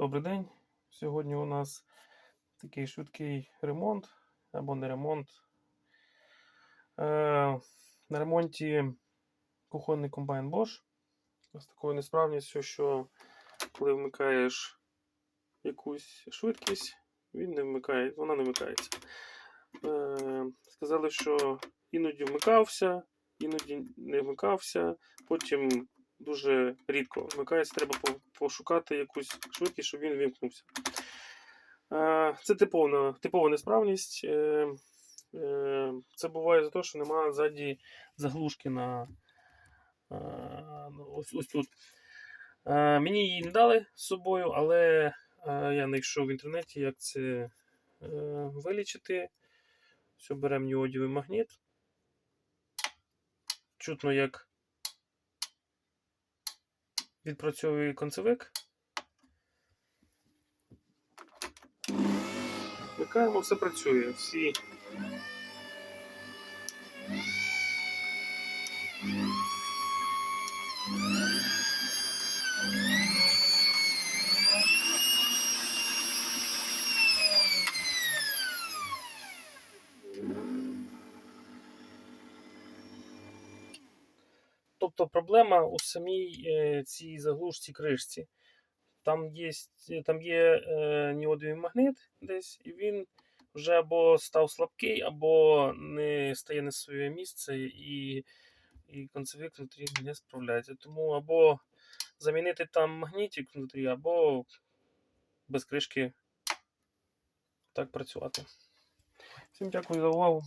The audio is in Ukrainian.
Добрий день. Сьогодні у нас такий швидкий ремонт або не ремонт. Е, на ремонті кухонний комбайн Bosch з такою несправністю, що коли вмикаєш якусь швидкість, він не вмикає, вона не вмикається. Е, сказали, що іноді вмикався, іноді не вмикався, потім дуже рідко вмикається, треба пошукати якусь швидкість, щоб він вимкнувся. Це типова, типова несправність. Е, е, Це буває за те, що немає ззаді заглушки на ну, ось, ось тут. Мені її не дали з собою, але я знайшов в інтернеті, як це е, вилічити. Все, беремо неодівий магніт. Чутно, як відпрацьовує концевик. Вмикаємо, все працює. Всі. Тобто проблема у самій е, цій заглушці кришці. Там є, там є е, неодовий магнит десь, і він вже або став слабкий, або не стає на своє місце, і, і концевик внутрі не справляється. Тому або замінити там магнітик внутрі, або без кришки так працювати. Всім дякую за увагу.